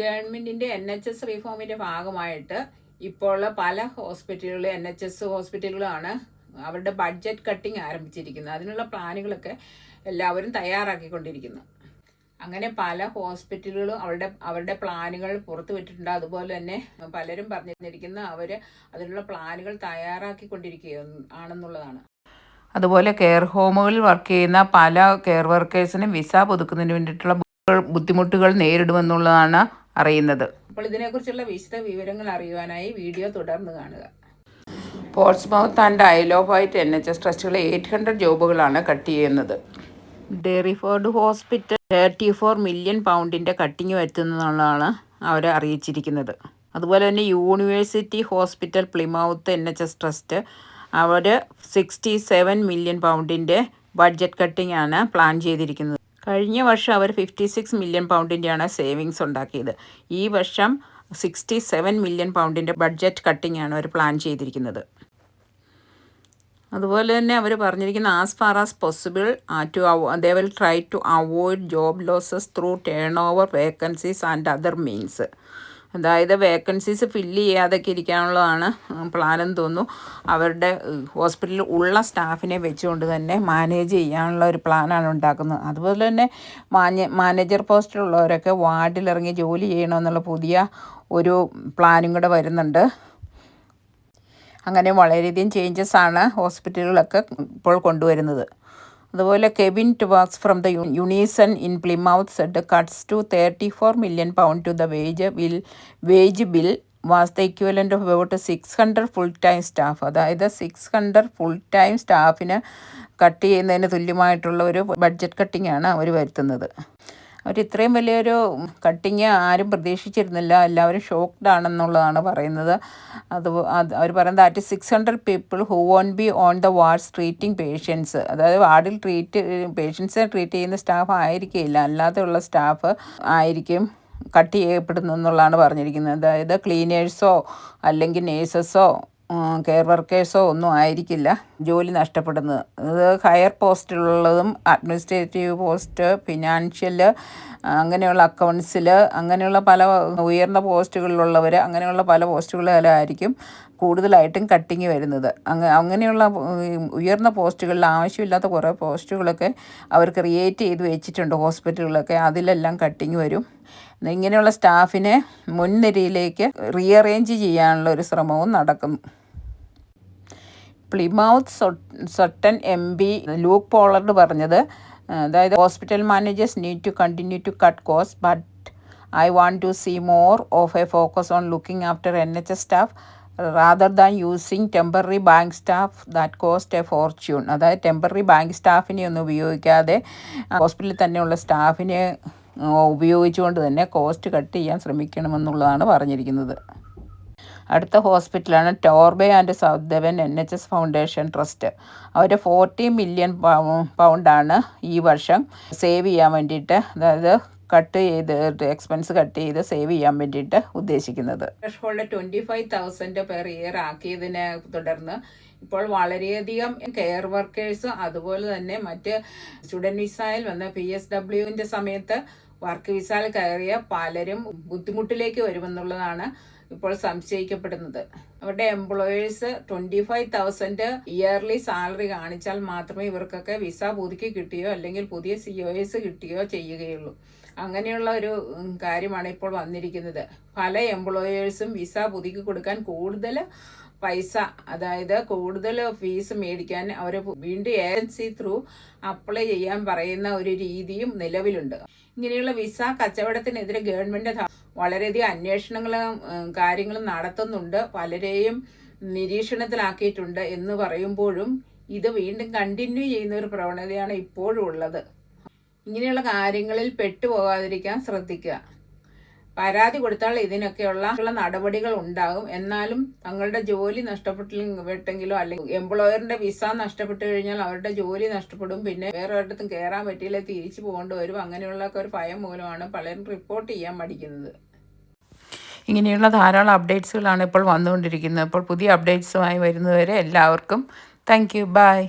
ഗവൺമെന്റിന്റെ N H S റീഫോമിന്റെ ഭാഗമായിട്ട് ഇപ്പോൾ പല ഹോസ്പിറ്റലുകളും എൻ എച്ച് എസ് ഹോസ്പിറ്റലുകളാണ് അവരുടെ ബഡ്ജറ്റ് കട്ടിങ് ആരംഭിച്ചിരിക്കുന്നത്. അതിനുള്ള പ്ലാനുകളൊക്കെ എല്ലാവരും തയ്യാറാക്കിക്കൊണ്ടിരിക്കുന്നു. അങ്ങനെ പല ഹോസ്പിറ്റലുകളും അവരുടെ അവരുടെ പ്ലാനുകൾ പുറത്തുവിട്ടിട്ടുണ്ട്. അതുപോലെ തന്നെ പലരും പറഞ്ഞിരിക്കുന്ന അവർ അതിനുള്ള പ്ലാനുകൾ തയ്യാറാക്കിക്കൊണ്ടിരിക്കുക ആണെന്നുള്ളതാണ് അതുപോലെ കെയർ ഹോമുകളിൽ വർക്ക് ചെയ്യുന്ന പല കെയർ വർക്കേഴ്സിനും വിസ പുതുക്കുന്നതിന് വേണ്ടിയിട്ടുള്ള ബുദ്ധിമുട്ടുകൾ നേരിടുമെന്നുള്ളതാണ് അറിയുന്നത്. അപ്പോൾ ഇതിനെക്കുറിച്ചുള്ള വിശദ വിവരങ്ങൾ അറിയുവാനായി വീഡിയോ തുടർന്ന് കാണുക. Portsmouth and Isle of Wight N H S ട്രസ്റ്റുകളെ eight hundred ജോബുകളാണ് കട്ട് ചെയ്യുന്നത്. Derriford hospital thirty four million പൗണ്ടിന്റെ cutting വരുത്തുന്നതാണ് അവർ അറിയിച്ചിരിക്കുന്നത്. അതുപോലെ തന്നെ university hospital Plymouth N H S trust അവർ സിക്സ്റ്റി സെവൻ മില്യൺ പൗണ്ടിന്റെ ബഡ്ജറ്റ് കട്ടിംഗ് ആണ് പ്ലാൻ ചെയ്തിരിക്കുന്നത്. കഴിഞ്ഞ വർഷം അവർ ഫിഫ്റ്റി സിക്സ് മില്യൺ പൗണ്ടിന്റെയാണ് സേവിങ്സ് ഉണ്ടാക്കിയത്. ഈ വർഷം സിക്സ്റ്റി സെവൻ മില്യൺ പൗണ്ടിന്റെ ബഡ്ജറ്റ് കട്ടിംഗ് ആണ് അവർ പ്ലാൻ ചെയ്തിരിക്കുന്നത്. അതുപോലെ തന്നെ അവർ പറഞ്ഞിരിക്കുന്ന as far as possible to they will try to avoid job losses through turn over vacancies and other means അതായത് വേക്കൻസീസ് ഫില്ല് ചെയ്യാതൊക്കെ ഇരിക്കാനുള്ളതാണ് പ്ലാനെന്ന് തോന്നുന്നു. അവരുടെ ഹോസ്പിറ്റലിൽ ഉള്ള സ്റ്റാഫിനെ വെച്ചുകൊണ്ട് തന്നെ മാനേജ് ചെയ്യാനുള്ള ഒരു പ്ലാനാണ് ഉണ്ടാക്കുന്നത്. അതുപോലെ തന്നെ മാനേ മാനേജർ പോസ്റ്റിലുള്ളവരൊക്കെ വാർഡിലിറങ്ങി ജോലി ചെയ്യണമെന്നുള്ള പുതിയ ഒരു പ്ലാനും കൂടെ വരുന്നുണ്ട്. അങ്ങനെ വളരെയധികം ചേഞ്ചസ് ആണ് ഹോസ്പിറ്റലുകളൊക്കെ ഇപ്പോൾ കൊണ്ടുവരുന്നത്. അതുപോലെ Kevin Tuwax from the Unison in Plymouth said cuts to thirty four million pound to the wage bill wage bill was the equivalent of about six hundred full time staff അതായത് six hundred full time സ്റ്റാഫിന് cut ചെയ്യുന്നതിന് തുല്യമായിട്ടുള്ള ഒരു budget cutting ആണ് അവർ വരുത്തുന്നത്. അവർ ഇത്രയും വലിയൊരു cutting ആരും പ്രതീക്ഷിച്ചിരുന്നില്ല. എല്ലാവരും ഷോക്ക്ഡ് ആണെന്നുള്ളതാണ് പറയുന്നത്. അത് അവർ പറയുന്നത് that six hundred people who won't be on the wards treating patients അതായത് വാർഡിൽ ട്രീറ്റ് പേഷ്യൻസിനെ ട്രീറ്റ് ചെയ്യുന്ന സ്റ്റാഫ് ആയിരിക്കില്ല അല്ലാതെയുള്ള സ്റ്റാഫ് ആയിരിക്കും കട്ട് ചെയ്യപ്പെടുന്നു എന്നുള്ളതാണ് പറഞ്ഞിരിക്കുന്നത്. അതായത് ക്ലീനേഴ്സോ അല്ലെങ്കിൽ നേഴ്സസോ കെയർ വർക്കേഴ്സോ ഒന്നും ആയിരിക്കില്ല. ജോലി നഷ്ടപ്പെടുന്നത്. അത് ഹയർ പോസ്റ്റിലുള്ളതും അഡ്മിനിസ്ട്രേറ്റീവ് പോസ്റ്റ് ഫിനാൻഷ്യൽ അങ്ങനെയുള്ള അക്കൗണ്ട്സിൽ അങ്ങനെയുള്ള പല ഉയർന്ന പോസ്റ്റുകളിലുള്ളവർ അങ്ങനെയുള്ള പല പോസ്റ്റുകളിലായിരിക്കും കൂടുതലായിട്ടും കട്ടിങ് വരുന്നത്. അങ്ങ് അങ്ങനെയുള്ള ഉയർന്ന പോസ്റ്റുകളിൽ ആവശ്യമില്ലാത്ത കുറേ പോസ്റ്റുകളൊക്കെ അവർ ക്രിയേറ്റ് ചെയ്ത് വെച്ചിട്ടുണ്ട് ഹോസ്പിറ്റലുകളൊക്കെ. അതിലെല്ലാം കട്ടിങ് വരും. ഇങ്ങനെയുള്ള സ്റ്റാഫിനെ മുൻനിരയിലേക്ക് റീഅറേഞ്ച് ചെയ്യാനുള്ള ഒരു ശ്രമവും നടക്കും Plymouth Sutton M P Luke Pollard പറഞ്ഞത്. അതായത് hospital managers need to continue to cut cost but I want to see more of a focus on looking after N H S staff rather than using temporary bank staff that cost a fortune. അതായത് temporary bank സ്റ്റാഫിനെ ഒന്നും ഉപയോഗിക്കാതെ ഹോസ്പിറ്റലിൽ തന്നെയുള്ള സ്റ്റാഫിനെ ഉപയോഗിച്ചുകൊണ്ട് തന്നെ cost cut ചെയ്യാൻ ശ്രമിക്കണമെന്നുള്ളതാണ് പറഞ്ഞിരിക്കുന്നത്. അടുത്ത ഹോസ്പിറ്റലാണ് Torbay and South Devon Devon N H S foundation trust our forty million പൗണ്ടാണ് ഈ വർഷം സേവ് ചെയ്യാൻ വേണ്ടിയിട്ട് അതായത് കട്ട് ചെയ്ത് എക്സ്പെൻസ് കട്ട് ചെയ്ത് സേവ് ചെയ്യാൻ വേണ്ടിയിട്ട് ഉദ്ദേശിക്കുന്നത്. Hold twenty five thousand per year ആക്കിയതിനെ തുടർന്ന് ഇപ്പോൾ വളരെയധികം കെയർ വർക്കേഴ്സ് അതുപോലെ തന്നെ മറ്റ് സ്റ്റുഡന്റ് വിസയിൽ വന്ന പി എസ് ഡബ്ല്യുവിന്റെ സമയത്ത് വർക്ക് വിസയിൽ കയറിയ പലരും ബുദ്ധിമുട്ടിലേക്ക് വരുമെന്നുള്ളതാണ് ഇപ്പോൾ സംശയിക്കപ്പെടുന്നത്. അവരുടെ employers twenty five thousand yearly salary കാണിച്ചാൽ മാത്രമേ ഇവർക്കൊക്കെ വിസ പുതുക്കി കിട്ടിയോ അല്ലെങ്കിൽ പുതിയ സി ഒ എസ് കിട്ടിയോ ചെയ്യുകയുള്ളൂ. അങ്ങനെയുള്ള ഒരു കാര്യമാണ് ഇപ്പോൾ വന്നിരിക്കുന്നത്. പല എംപ്ലോയേഴ്സും വിസ പുതുക്കി കൊടുക്കാൻ കൂടുതൽ പൈസ അതായത് കൂടുതൽ ഫീസ് മേടിക്കാൻ അവർ വീണ്ടും ഏജൻസി ത്രൂ അപ്ലൈ ചെയ്യാൻ പറയുന്ന ഒരു രീതിയും നിലവിലുണ്ട്. ഇങ്ങനെയുള്ള വിസ കച്ചവടത്തിനെതിരെ ഗവൺമെന്റ് വളരെയധികം അന്വേഷണങ്ങളും കാര്യങ്ങളും നടത്തുന്നുണ്ട്. പലരെയും നിരീക്ഷണത്തിലാക്കിയിട്ടുണ്ട് എന്ന് പറയുമ്പോഴും ഇത് വീണ്ടും കണ്ടിന്യൂ ചെയ്യുന്ന ഒരു പ്രവണതയാണ് ഇപ്പോഴും ഉള്ളത്. ഇങ്ങനെയുള്ള കാര്യങ്ങളിൽ പെട്ടുപോകാതിരിക്കാൻ ശ്രദ്ധിക്കുക. പരാതി കൊടുത്താൽ ഇതിനൊക്കെയുള്ള നടപടികൾ ഉണ്ടാകും. എന്നാലും തങ്ങളുടെ ജോലി നഷ്ടപ്പെട്ടില്ലെങ്കിലോ അല്ലെങ്കിൽ എംപ്ലോയറിന്റെ വിസ നഷ്ടപ്പെട്ടു കഴിഞ്ഞാൽ അവരുടെ ജോലി നഷ്ടപ്പെടും. പിന്നെ വേറെ ഒരിടത്തും കയറാൻ പറ്റിയില്ല തിരിച്ചു പോകേണ്ടി വരും. അങ്ങനെയുള്ള ഒരു ഭയം മൂലമാണ് പലരും റിപ്പോർട്ട് ചെയ്യാൻ പഠിക്കുന്നത് ഇങ്ങനെയുള്ള ധാരാളം അപ്ഡേറ്റ്സുകളാണ് ഇപ്പോൾ വന്നുകൊണ്ടിരിക്കുന്നത്. അപ്പോൾ പുതിയ അപ്ഡേറ്റ്സുമായി വരുന്നവരെ എല്ലാവർക്കും താങ്ക് യു ബൈ